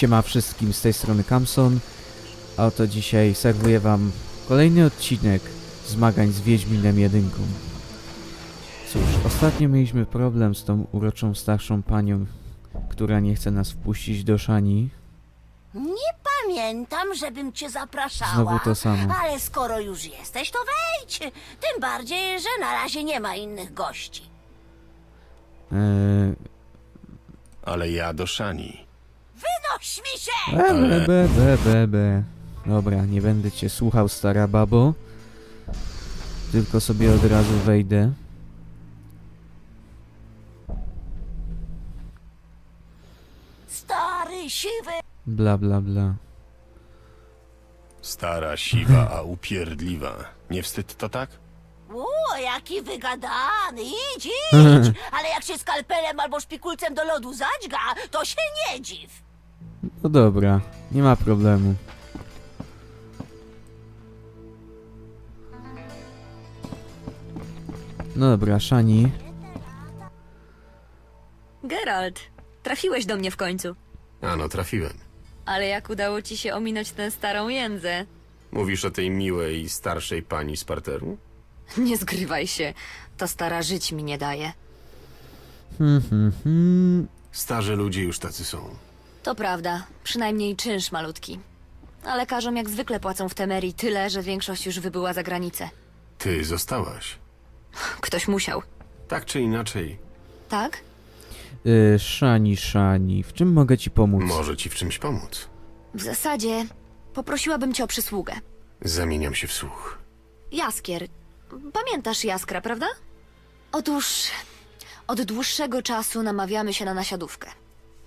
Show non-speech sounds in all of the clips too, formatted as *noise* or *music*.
Siema wszystkim, z tej strony Kamson. A oto dzisiaj serwuję wam kolejny odcinek zmagań z Wiedźminem 1. Cóż, ostatnio mieliśmy problem z tą uroczą starszą panią, która nie chce nas wpuścić do Szani. Nie pamiętam, żebym cię zapraszała. Znowu to samo. Ale skoro już jesteś, to wejdź. Tym bardziej, że na razie nie ma innych gości. Eee, Ale ja do Szani. Wynoś mi się! be, be, be, be, be, be. Dobra, nie będę cię słuchał, stara babo. Tylko sobie od razu wejdę. Stary, siwy. Bla, bla, bla. Stara, siwa, a upierdliwa. Nie wstyd to tak? O, jaki wygadany. Idź, *laughs* idź. Ale jak się skalpelem albo szpikulcem do lodu zadźga, to się nie dziw. No dobra, nie ma problemu. No dobra, Szani. Geralt, trafiłeś do mnie w końcu. Ano, trafiłem. Ale jak udało ci się ominąć tę starą jędzę? Mówisz o tej miłej, starszej pani z parteru? Nie zgrywaj się, ta stara żyć mi nie daje. Hmm, hmm, hmm. Starzy ludzie już tacy są. To prawda, przynajmniej czynsz malutki. A lekarzom jak zwykle płacą w Temerii tyle, że większość już wybyła za granicę. Ty zostałaś. Ktoś musiał. Tak czy inaczej, Tak? Y, Szani, Szani, w czym mogę ci pomóc? może ci w czymś pomóc. W zasadzie poprosiłabym cię o przysługę. Zamieniam się w słuch. Jaskier. Pamiętasz Jaskra, prawda? Otóż od dłuższego czasu namawiamy się na nasiadówkę.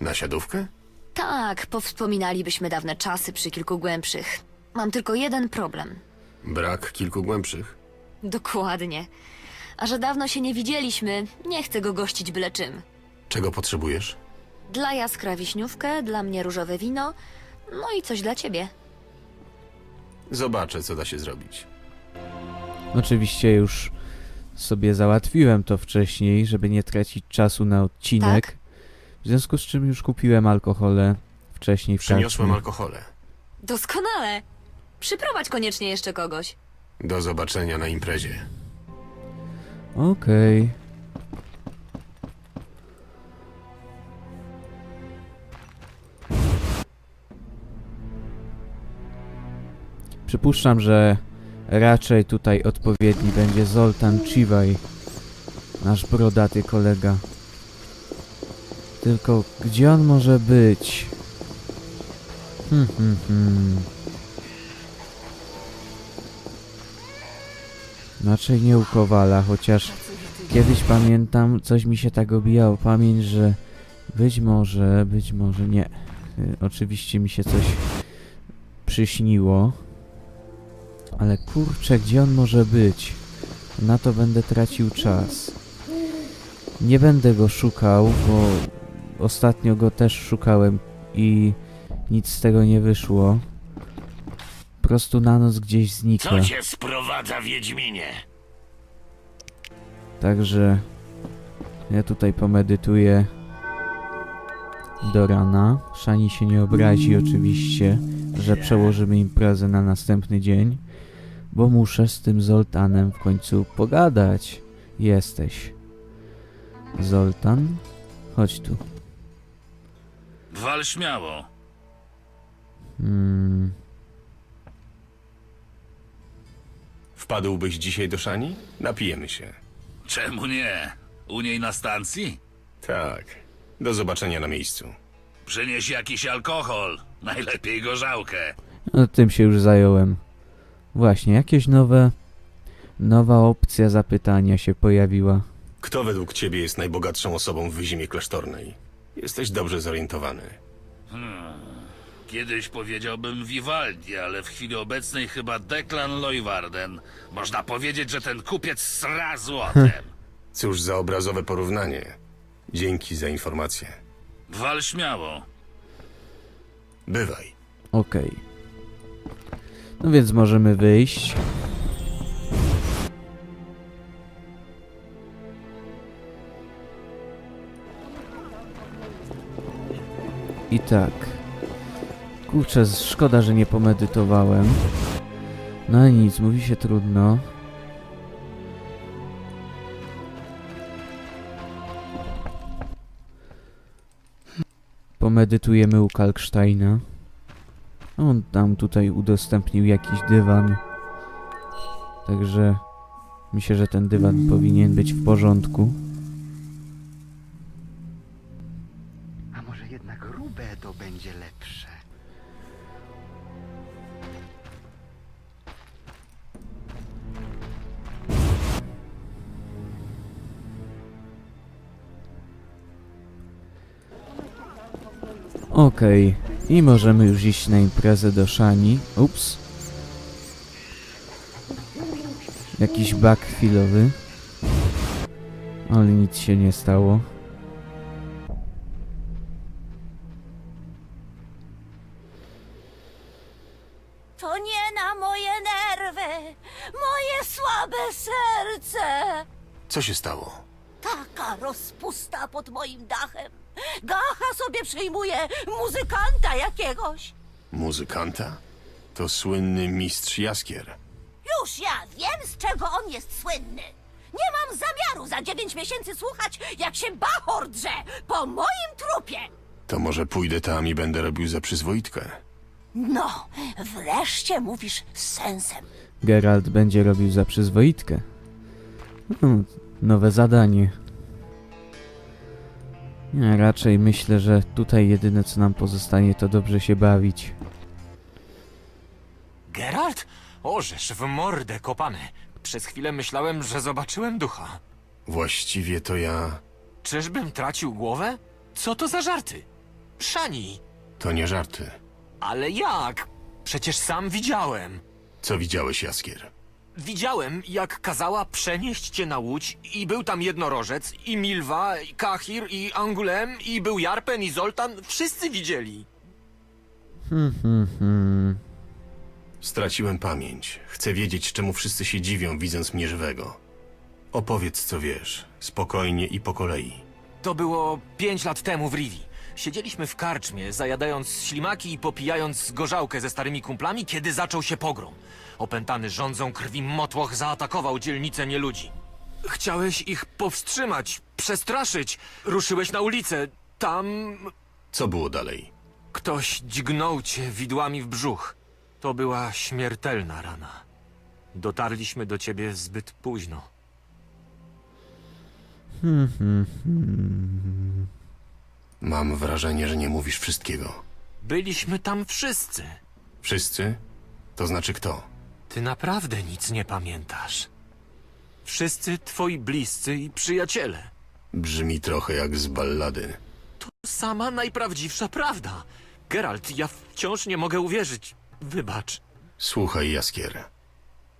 Na siadówkę? Tak, powspominalibyśmy dawne czasy przy kilku głębszych. Mam tylko jeden problem. Brak kilku głębszych. Dokładnie. A że dawno się nie widzieliśmy, nie chcę go gościć byle czym. Czego potrzebujesz? Dla Jaskra wiśniówkę, dla mnie różowe wino, no i coś dla ciebie. Zobaczę, co da się zrobić. Oczywiście już sobie załatwiłem to wcześniej, żeby nie tracić czasu na odcinek. Tak? W związku z czym już kupiłem alkohole wcześniej w Przyniosłem karczmie. alkohole. Doskonale! Przyprowadź koniecznie jeszcze kogoś. Do zobaczenia na imprezie. Okej. Przypuszczam, że raczej tutaj odpowiedni będzie Zoltan Chivaj, nasz brodaty kolega. Tylko gdzie on może być? Hmm, hmm, hmm. Raczej nie u Kowala, chociaż Kiedyś pamiętam, coś mi się tak obijało pamięć, że być może, być może nie. Y, oczywiście mi się coś przyśniło. Ale kurczę, gdzie on może być? Na to będę tracił czas. Nie będę go szukał, bo ostatnio go też szukałem i nic z tego nie wyszło. Po prostu na noc gdzieś znika. Co cię sprowadza, Wiedźminie? Także ja tutaj pomedytuję do rana. Szani się nie obrazi oczywiście, że przełożymy imprezę na następny dzień, bo muszę z tym Zoltanem w końcu pogadać. Jesteś. Zoltan? Chodź tu. Wal śmiało. Hmm. Wpadłbyś dzisiaj do Szani? Napijemy się. Czemu nie? U niej na stacji? Tak. Do zobaczenia na miejscu. Przynieś jakiś alkohol. Najlepiej gorzałkę. No tym się już zająłem. Właśnie, jakieś nowe... Nowa opcja zapytania się pojawiła. Kto według ciebie jest najbogatszą osobą w wyzimie klasztornej? Jesteś dobrze zorientowany. Kiedyś powiedziałbym Vivaldi, ale w chwili obecnej chyba Declan Leuwarden. Można powiedzieć, że ten kupiec sra złotem. Cóż za obrazowe porównanie. Dzięki za informację. Wal śmiało. Bywaj. Okej. No więc możemy wyjść. I tak. Kurczę, szkoda, że nie pomedytowałem. No ale nic, mówi się trudno. Pomedytujemy u Kalksteina. On tam tutaj udostępnił jakiś dywan. Także myślę, że ten dywan powinien być w porządku. Okej, i możemy już iść na imprezę do Szani. Ups. Jakiś bug chwilowy. Ale nic się nie stało. Muzykanta? To słynny mistrz Jaskier. Już ja wiem, z czego on jest słynny. Nie mam zamiaru za dziewięć miesięcy słuchać, jak się bachor drze po moim trupie. To może pójdę tam i będę robił za przyzwoitkę. No, wreszcie mówisz z sensem. Geralt będzie robił za przyzwoitkę. Hmm, nowe zadanie. Nie, raczej myślę, że tutaj jedyne co nam pozostanie to dobrze się bawić. Geralt? Orzesz w mordę kopany. Przez chwilę myślałem, że zobaczyłem ducha. Właściwie to ja... Czyżbym tracił głowę? Co to za żarty? Szani! To nie żarty. Ale jak? Przecież sam widziałem. Co widziałeś, Jaskier? Widziałem, jak kazała przenieść cię na łódź i był tam jednorożec, i Milwa, i Kahir, i Angulem, i był Jarpen, i Zoltan. Wszyscy widzieli. Hmm, hmm, hmm. Straciłem pamięć. Chcę wiedzieć, czemu wszyscy się dziwią, widząc mnie żywego. Opowiedz, co wiesz. Spokojnie i po kolei. To było pięć lat temu w Rivi. Siedzieliśmy w karczmie, zajadając ślimaki i popijając gorzałkę ze starymi kumplami, kiedy zaczął się pogrom. Opętany rządzą krwi motłoch zaatakował dzielnicę nieludzi. Chciałeś ich powstrzymać, przestraszyć. Ruszyłeś na ulicę. Tam Co było dalej? ktoś dźgnął cię widłami w brzuch. To była śmiertelna rana. Dotarliśmy do ciebie zbyt późno. Hmm, hmm, hmm. Mam wrażenie, że nie mówisz wszystkiego. Byliśmy tam wszyscy. Wszyscy? To znaczy kto? Ty naprawdę nic nie pamiętasz. Wszyscy twoi bliscy i przyjaciele. Brzmi trochę jak z ballady. Sama najprawdziwsza prawda. Geralt, ja wciąż nie mogę uwierzyć. Wybacz. Słuchaj, Jaskier.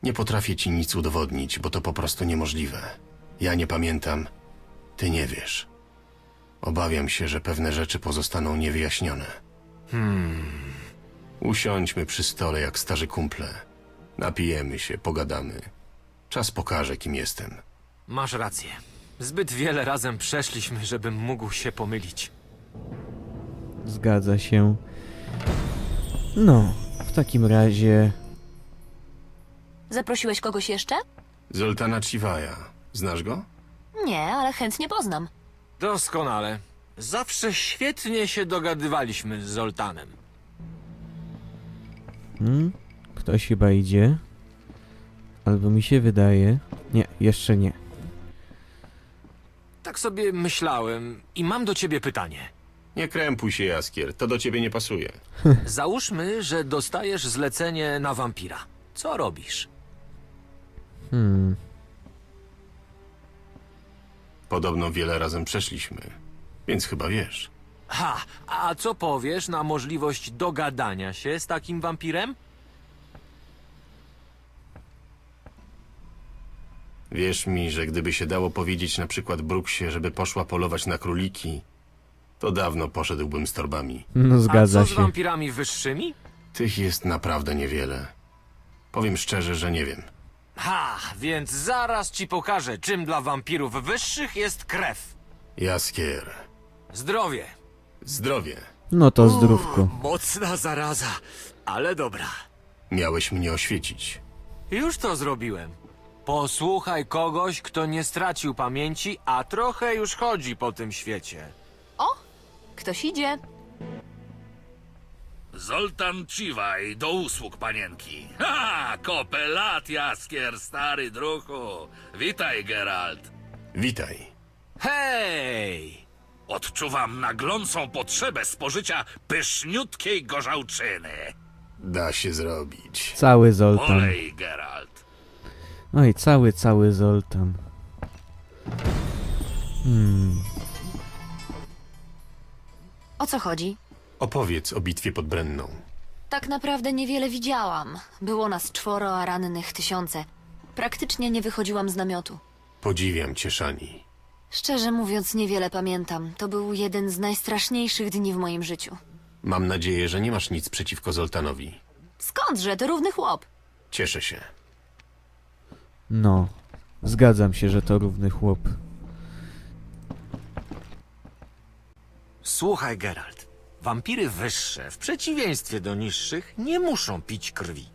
Nie potrafię ci nic udowodnić, bo to po prostu niemożliwe. Ja nie pamiętam, ty nie wiesz. Obawiam się, że pewne rzeczy pozostaną niewyjaśnione. Hmm. Usiądźmy przy stole jak starzy kumple. Napijemy się, pogadamy. Czas pokaże, kim jestem. Masz rację. Zbyt wiele razem przeszliśmy, żebym mógł się pomylić. Zgadza się. No, takim razie Zaprosiłeś kogoś jeszcze? Zoltana Chivaja. Znasz go? Nie, ale chętnie poznam. Doskonale. Zawsze świetnie się dogadywaliśmy z Zoltanem. Hmm? Ktoś chyba idzie. Albo mi się wydaje. Nie, jeszcze nie. Tak sobie myślałem i mam do ciebie pytanie. Nie krępuj się, Jaskier. To do ciebie nie pasuje. *laughs* Załóżmy, że dostajesz zlecenie na wampira. Co robisz? Hmm. Podobno wiele razem przeszliśmy. Więc chyba wiesz. Ha, a co powiesz na możliwość dogadania się z takim wampirem? Wierz mi, że gdyby się dało powiedzieć na przykład Brooksie, żeby poszła polować na króliki, to dawno poszedłbym z torbami. No a zgadza co z się. wampirami wyższymi? Tych jest naprawdę niewiele. Powiem szczerze, że nie wiem. Ha, więc zaraz ci pokażę, czym dla wampirów wyższych jest krew. Jaskier. Zdrowie. Zdrowie. No to zdrówko. Mocna zaraza, ale dobra. Miałeś mnie oświecić. Już to zrobiłem. Posłuchaj kogoś, kto nie stracił pamięci, a trochę już chodzi po tym świecie. Ktoś idzie. Zoltan Ciwaj, do usług panienki. *laughs* Ha! Kopelat, jaskier, stary druchu. Witaj, Geralt. Witaj. Hej! Odczuwam naglącą potrzebę spożycia pyszniutkiej gorzałczyny. Da się zrobić. Cały Zoltan. Olej, Geralt. No i cały, cały Zoltan. Hmm. O co chodzi? Opowiedz o bitwie pod Brenną. Tak naprawdę niewiele widziałam. Było nas czworo, a rannych tysiące. Praktycznie nie wychodziłam z namiotu. Podziwiam cię, Szani. Szczerze mówiąc, niewiele pamiętam. To był jeden z najstraszniejszych dni w moim życiu. Mam nadzieję, że nie masz nic przeciwko Zoltanowi. Skądże, to równy chłop. Cieszę się. No. Zgadzam się, że to równy chłop. Słuchaj, Geralt. Wampiry wyższe, w przeciwieństwie do niższych, nie muszą pić krwi.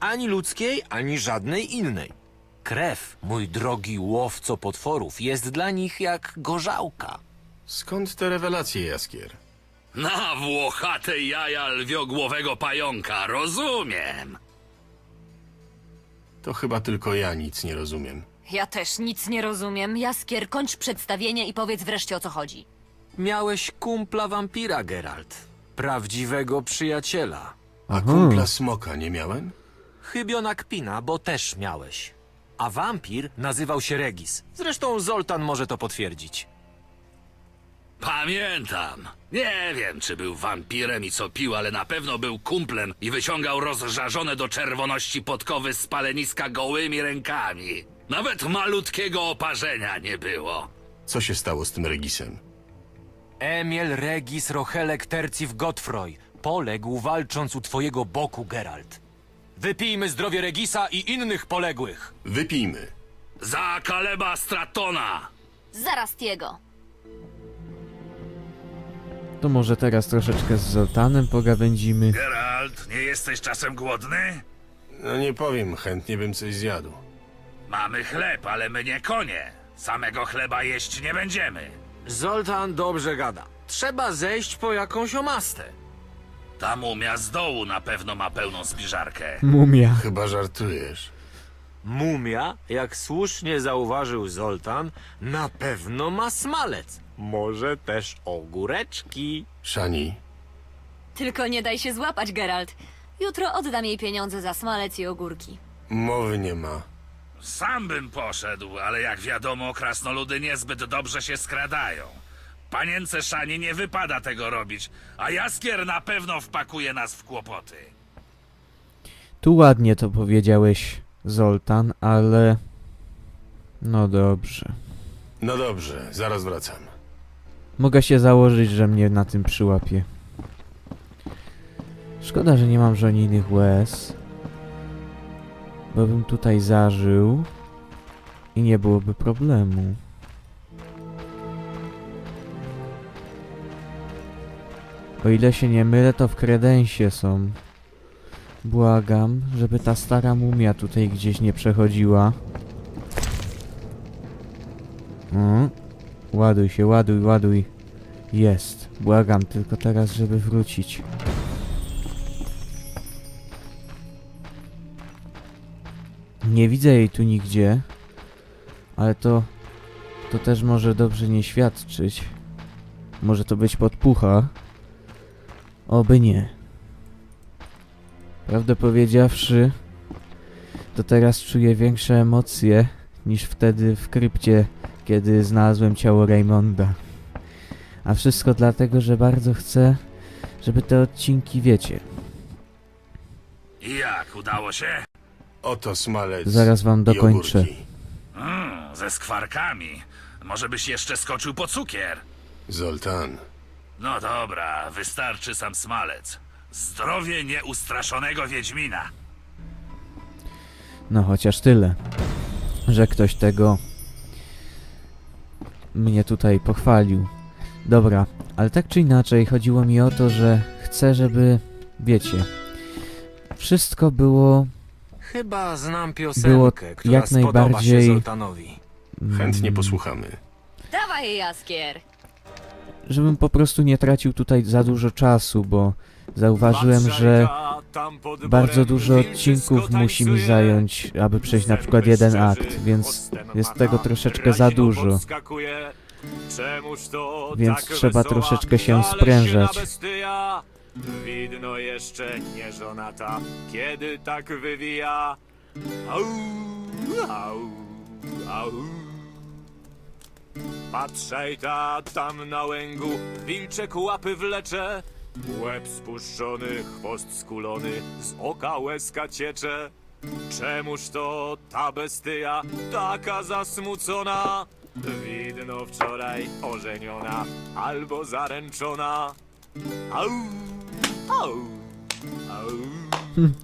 Ani ludzkiej, ani żadnej innej. Krew, mój drogi łowco potworów, jest dla nich jak gorzałka. Skąd te rewelacje, Jaskier? Na włochate jaja lwiogłowego pająka, rozumiem. To chyba tylko ja nic nie rozumiem. Ja też nic nie rozumiem. Jaskier, kończ przedstawienie i powiedz wreszcie o co chodzi. Miałeś kumpla wampira, Geralt. Prawdziwego przyjaciela. A Aha. kumpla smoka nie miałem? Chybiona kpina, bo też miałeś. A wampir nazywał się Regis. Zresztą Zoltan może to potwierdzić. Pamiętam. Nie wiem, czy był wampirem i co pił, ale na pewno był kumplem i wyciągał rozżarzone do czerwoności podkowy z paleniska gołymi rękami. Nawet malutkiego oparzenia nie było. Co się stało z tym Regisem? Emil Regis Rochelek Tercif Godfroy poległ walcząc u twojego boku, Geralt. Wypijmy zdrowie Regisa i innych poległych. Wypijmy. Za Kaleba Stratona! Zaraz jego. To może teraz troszeczkę z Zoltanem pogawędzimy. Geralt, nie jesteś czasem głodny? No nie powiem, chętnie bym coś zjadł. Mamy chleb, ale my nie konie. Samego chleba jeść nie będziemy. Zoltan dobrze gada. Trzeba zejść po jakąś omastę. Ta mumia z dołu na pewno ma pełną spiżarkę. Mumia. Chyba żartujesz. Mumia, jak słusznie zauważył Zoltan, na pewno ma smalec. Może też ogóreczki. Szani, Tylko nie daj się złapać, Geralt. Jutro oddam jej pieniądze za smalec i ogórki. mowy nie ma. Sam bym poszedł, ale jak wiadomo, krasnoludy niezbyt dobrze się skradają. Panience Szani nie wypada tego robić, a Jaskier na pewno wpakuje nas w kłopoty. Tu ładnie to powiedziałeś, Zoltan, ale... No dobrze. No dobrze, zaraz wracam. Mogę się założyć, że mnie na tym przyłapie. Szkoda, że nie mam żonijnych łez. Bo bym tutaj zażył i nie byłoby problemu. O ile się nie mylę, to w kredensie są. Błagam, żeby ta stara mumia tutaj gdzieś nie przechodziła. O, ładuj się, ładuj, ładuj. Jest. Błagam tylko teraz, żeby wrócić. Nie widzę jej tu nigdzie. Ale to... To też może dobrze nie świadczyć. Może to być podpucha. Oby nie. Prawdę powiedziawszy, to teraz czuję większe emocje niż wtedy w krypcie, kiedy znalazłem ciało Raymonda. A wszystko dlatego, że bardzo chcę, żeby te odcinki wiecie. I jak, udało się? Oto smalec Zaraz wam i dokończę. ogórki. Mm, ze skwarkami. Może byś jeszcze skoczył po cukier? Zoltan, No dobra, wystarczy sam smalec. Zdrowie nieustraszonego Wiedźmina. No chociaż tyle, że ktoś tego mnie tutaj pochwalił. Dobra, ale tak czy inaczej chodziło mi o to, że chcę, żeby, wiecie, wszystko było Chyba znam piosenkę, Było która jak spodoba najbardziej- się Zoltanowi. Chętnie posłuchamy. Dawaj, Jaskier. żebym po prostu nie tracił tutaj za dużo czasu, bo zauważyłem, że bardzo dużo odcinków musi mi zająć, aby przejść na przykład jeden akt, więc jest tego troszeczkę za dużo. Więc trzeba troszeczkę się sprężać. Widno jeszcze nie żonata, kiedy tak wywija. Au, au, au. Patrzaj ta tam na łęgu, wilczek łapy wlecze. Łeb spuszczony, chwost skulony, z oka łezka ciecze. Czemuż to ta bestyja taka zasmucona? Widno wczoraj ożeniona albo zaręczona. Au.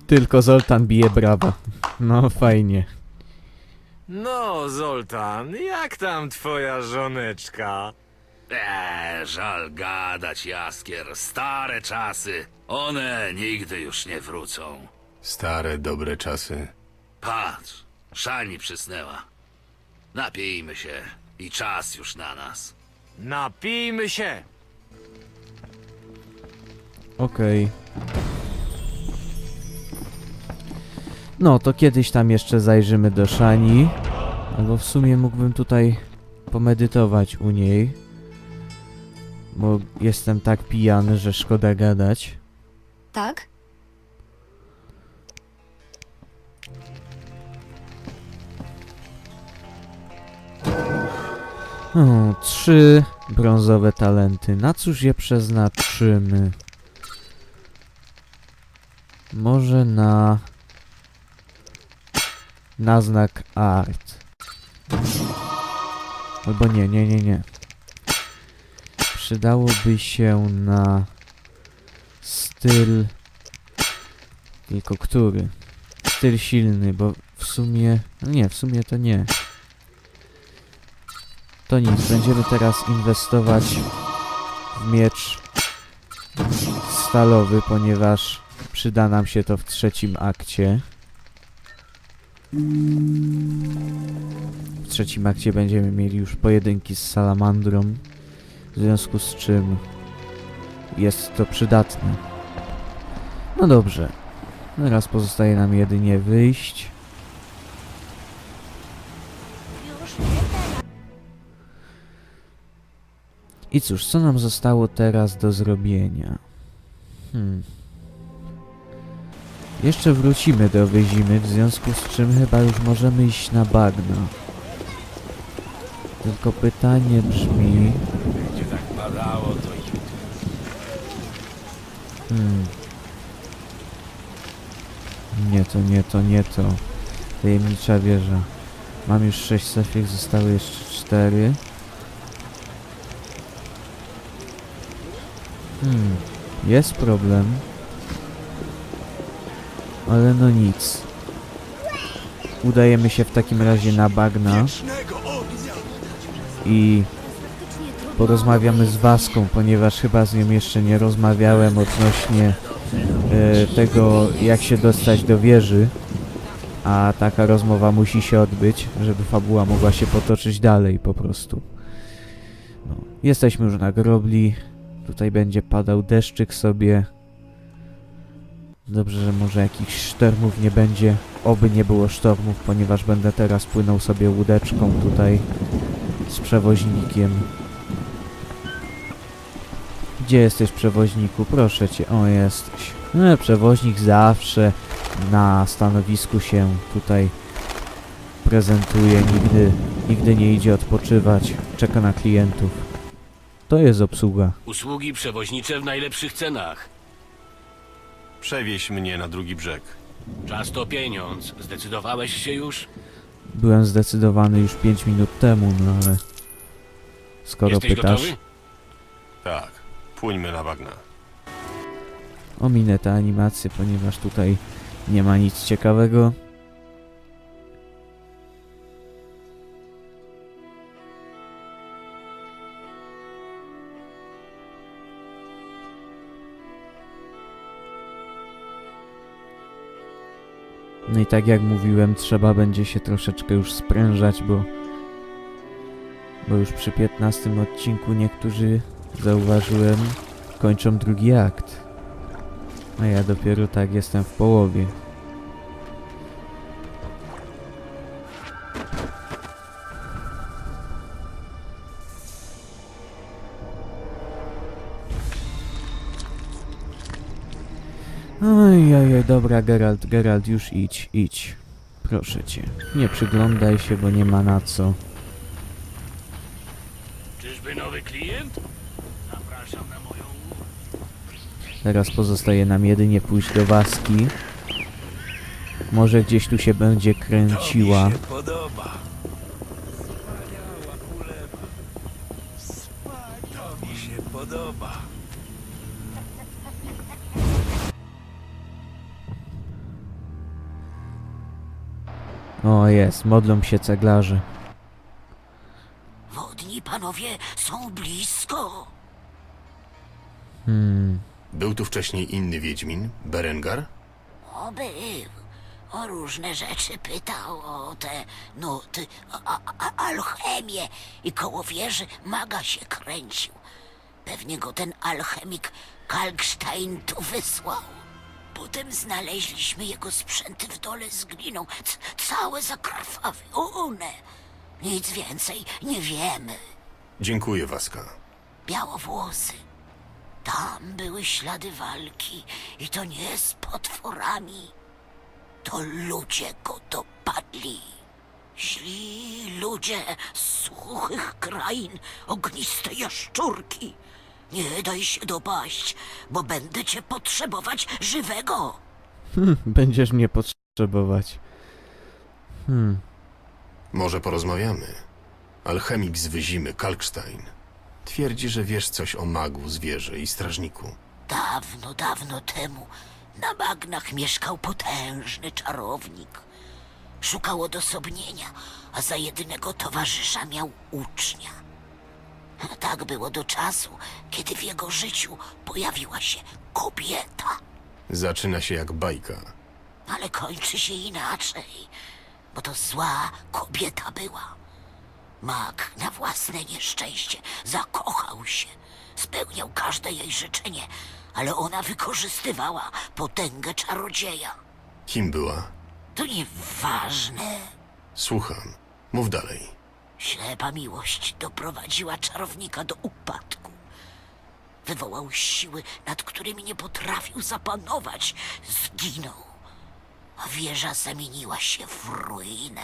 Tylko Zoltan bije brawa. No fajnie. No, Zoltan, jak tam twoja żoneczka? Eee, żal gadać, Jaskier. Stare czasy. One nigdy już nie wrócą. Stare, dobre czasy. Patrz, Szani przysnęła. Napijmy się i czas już na nas. Napijmy się! Okej. No, to kiedyś tam jeszcze zajrzymy do Szani. Albo w sumie mógłbym tutaj pomedytować u niej. Bo jestem tak pijany, że szkoda gadać. Tak? O, trzy brązowe talenty. Na cóż je przeznaczymy? Może na... Na znak art. Albo nie, nie, nie, nie. Przydałoby się na... Styl... Tylko który? Styl silny, bo w sumie... No nie, w sumie to nie. To nic, będziemy teraz inwestować w miecz stalowy, ponieważ przyda nam się to w trzecim akcie. W trzecim akcie będziemy mieli już pojedynki z salamandrą, w związku z czym jest to przydatne. No dobrze, teraz pozostaje nam jedynie wyjść. I cóż, co nam zostało teraz do zrobienia? Hmm. Jeszcze wrócimy do Wyzimy, w związku z czym chyba już możemy iść na bagno. Tylko pytanie brzmi... Gdzie tak padało, to i Hmm. Nie to, nie to, nie to. Tajemnicza wieża. Mam już 6 sefik, zostały jeszcze 4. Hmm. Jest problem. Ale no nic. Udajemy się w takim razie na bagna. I porozmawiamy z Waską, ponieważ chyba z nią jeszcze nie rozmawiałem odnośnie e, tego, jak się dostać do wieży. A taka rozmowa musi się odbyć, żeby fabuła mogła się potoczyć dalej po prostu. No, jesteśmy już na grobli. Tutaj będzie padał deszczyk sobie. Dobrze, że może jakichś sztormów nie będzie. Oby nie było sztormów, ponieważ będę teraz płynął sobie łódeczką tutaj z przewoźnikiem. Gdzie jesteś przewoźniku? Proszę cię. O, jesteś. No, przewoźnik zawsze na stanowisku się tutaj prezentuje. Nigdy, nigdy nie idzie odpoczywać. Czeka na klientów. To jest obsługa. Usługi przewoźnicze w najlepszych cenach. Przewieź mnie na drugi brzeg. Czas to pieniądz. Zdecydowałeś się już? Byłem zdecydowany już 5 minut temu, no ale... Skoro Jesteś pytasz... gotowy? Tak, płyńmy na bagna. Ominę tę animację, ponieważ tutaj nie ma nic ciekawego. I tak jak mówiłem, trzeba będzie się troszeczkę już sprężać, bo bo już przy 15 odcinku niektórzy zauważyłem kończą drugi akt. A ja dopiero tak jestem w połowie. Oj, oj, oj, dobra, Geralt, Geralt, już idź, idź. Proszę cię. Nie przyglądaj się, bo nie ma na co. Czyżby nowy klient? Zapraszam na moją Teraz pozostaje nam jedynie pójść do Waski. Może gdzieś tu się będzie kręciła. Podoba. Jest, modlą się ceglarze. Wodni panowie są blisko. Hmm, Był tu wcześniej inny Wiedźmin, Berengar? O, był. O różne rzeczy pytał, o te nuty, a, a, alchemię i koło wieży maga się kręcił. Pewnie go ten alchemik Kalkstein tu wysłał. Potem znaleźliśmy jego sprzęty w dole z gliną, c- całe zakrwawione. Nic więcej nie wiemy. Dziękuję, Waska. Białowłosy. Tam były ślady walki i to nie z potworami. To ludzie go dopadli. Źli ludzie z suchych krain, ogniste jaszczurki. Nie daj się dopaść, bo będę cię potrzebować żywego. będziesz mnie potrzebować. Hmm, Może porozmawiamy. Alchemik z Wyzimy, Kalkstein. Twierdzi, że wiesz coś o magu, zwierzę i strażniku. Dawno, dawno temu na bagnach mieszkał potężny czarownik. Szukał odosobnienia, a za jedynego towarzysza miał ucznia. Tak było do czasu, kiedy w jego życiu pojawiła się kobieta, Zaczyna się jak bajka. ale kończy się inaczej, bo to zła kobieta była. Mag na własne nieszczęście zakochał się, spełniał każde jej życzenie, ale ona wykorzystywała potęgę czarodzieja. Kim była? To nieważne. Słucham. Mów dalej. Ślepa miłość doprowadziła czarownika do upadku. Wywołał siły, nad którymi nie potrafił zapanować. Zginął. A wieża zamieniła się w ruinę.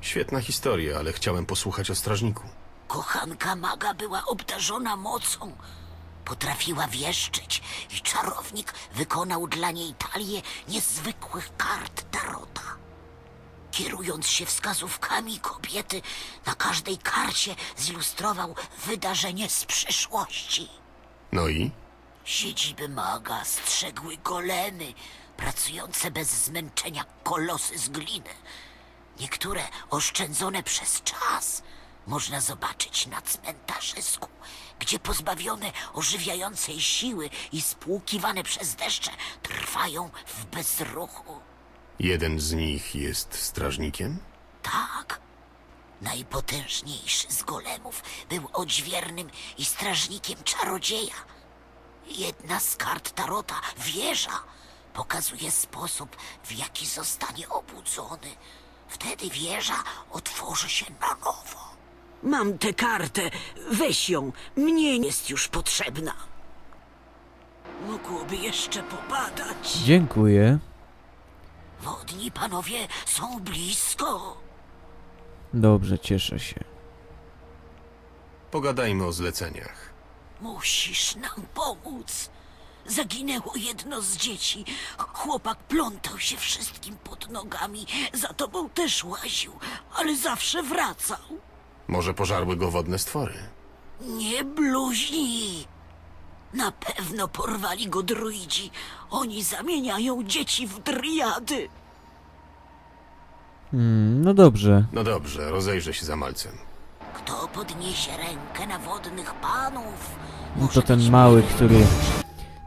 Świetna historia, ale chciałem posłuchać o strażniku. Kochanka maga była obdarzona mocą. Potrafiła wieszczyć i czarownik wykonał dla niej talię niezwykłych kart Tarota. Kierując się wskazówkami kobiety, na każdej karcie zilustrował wydarzenie z przyszłości. No i? Siedziby maga strzegły golemy, pracujące bez zmęczenia kolosy z gliny. Niektóre oszczędzone przez czas można zobaczyć na cmentarzysku, gdzie pozbawione ożywiającej siły i spłukiwane przez deszcze trwają w bezruchu. Jeden z nich jest strażnikiem? Tak. Najpotężniejszy z golemów był odźwiernym i strażnikiem czarodzieja. Jedna z kart Tarota, wieża, pokazuje sposób, w jaki zostanie obudzony. Wtedy wieża otworzy się na nowo. Mam tę kartę. Weź ją. Mnie jest już potrzebna. Mogłoby jeszcze popadać. dziękuję. Wodni panowie są blisko. Dobrze, cieszę się. Pogadajmy o zleceniach. Musisz nam pomóc. Zaginęło jedno z dzieci. Chłopak plątał się wszystkim pod nogami. Za tobą też łaził, ale zawsze wracał. Może pożarły go wodne stwory? Nie bluźnij. Na pewno porwali go druidzi. Oni zamieniają dzieci w driady. Hmm, no dobrze. No dobrze, rozejrzę się za malcem. Kto podniesie rękę na wodnych panów? No to ten mały, który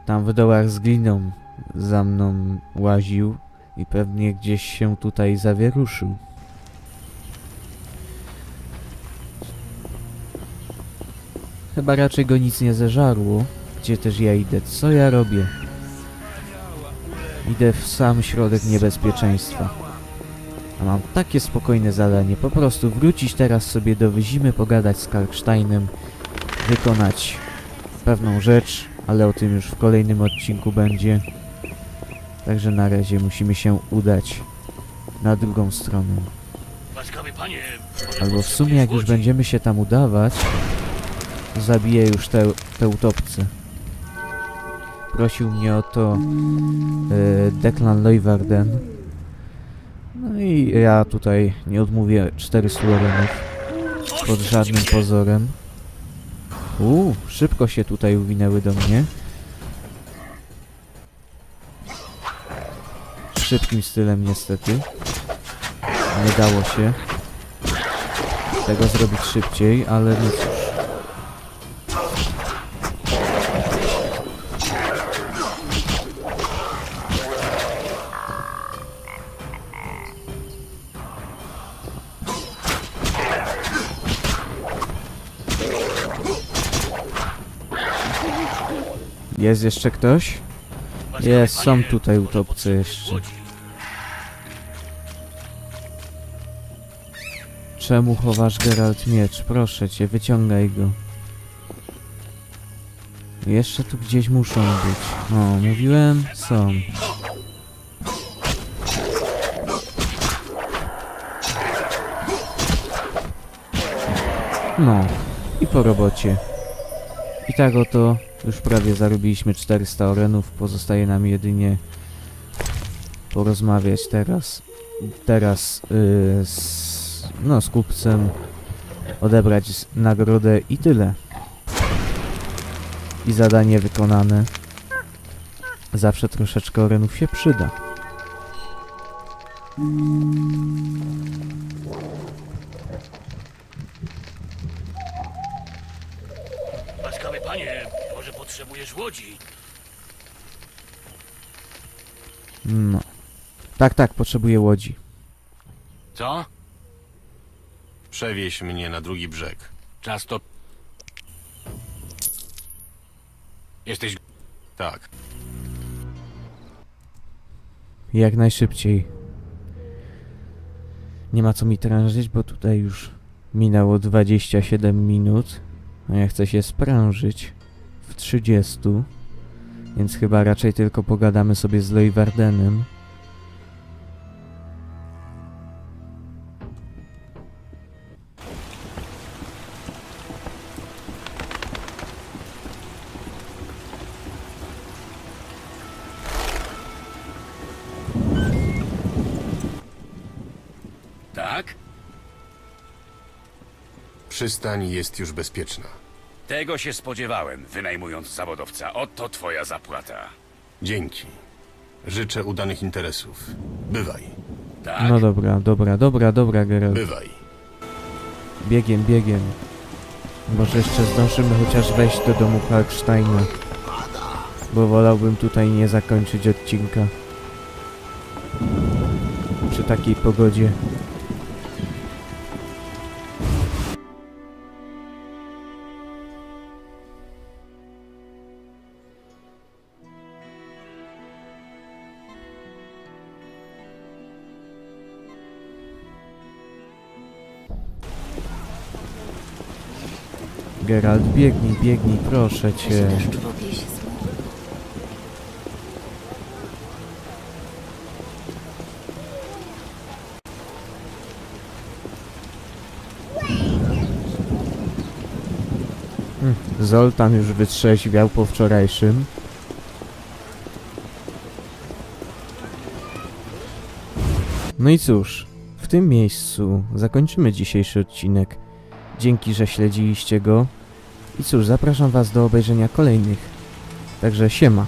tam w dołach z gliną za mną łaził, i pewnie gdzieś się tutaj zawieruszył. Chyba raczej go nic nie zeżarło. Gdzie też ja idę? Co ja robię? Idę w sam środek niebezpieczeństwa. A mam takie spokojne zadanie. Po prostu wrócić teraz sobie do Wyzimy, pogadać z Kalksteinem, wykonać pewną rzecz, ale o tym już w kolejnym odcinku będzie. Także na razie musimy się udać na drugą stronę. Albo w sumie jak już będziemy się tam udawać, zabiję już te, te utopce. Prosił mnie o to e, Declan Leuwarden. No i ja tutaj nie odmówię 400 orenów pod żadnym pozorem. Uuu, szybko się tutaj uwinęły do mnie. Szybkim stylem niestety. Nie dało się tego zrobić szybciej, ale no Jest jeszcze ktoś? Jest, są tutaj utopcy jeszcze. Czemu chowasz Geralt miecz? Proszę cię, wyciągaj go. Jeszcze tu gdzieś muszą być. O, mówiłem? Są. No, i po robocie. I tak oto już prawie zarobiliśmy 400 orenów. Pozostaje nam jedynie porozmawiać teraz. Teraz yy, z, no, z kupcem. Odebrać nagrodę i tyle. I zadanie wykonane. Zawsze troszeczkę orenów się przyda. Potrzebujesz łodzi? No. Tak, tak, potrzebuję łodzi. Co? Przewieź mnie na drugi brzeg. Czas to... Jesteś... Tak. Jak najszybciej. Nie ma co mi trężyć, bo tutaj już minęło 27 minut. A ja chcę się sprężyć w 30. Więc chyba raczej tylko pogadamy sobie z Leuwardenem. Tak? Przystań jest już bezpieczna. Tego się spodziewałem, wynajmując zawodowca. Oto twoja zapłata. Dzięki. Życzę udanych interesów. Bywaj. Tak? No dobra, dobra, dobra, dobra, Geralt. Bywaj. Biegiem, biegiem. Może jeszcze zdążymy chociaż wejść do domu Kalksteina. Bo wolałbym tutaj nie zakończyć odcinka. Przy takiej pogodzie. Geralt, biegnij, biegnij, proszę cię. Zmył. Zoltan już wytrzeźwiał po wczorajszym. No i cóż, w tym miejscu zakończymy dzisiejszy odcinek. Dzięki, że śledziliście go. I cóż, zapraszam Was do obejrzenia kolejnych. Także siema.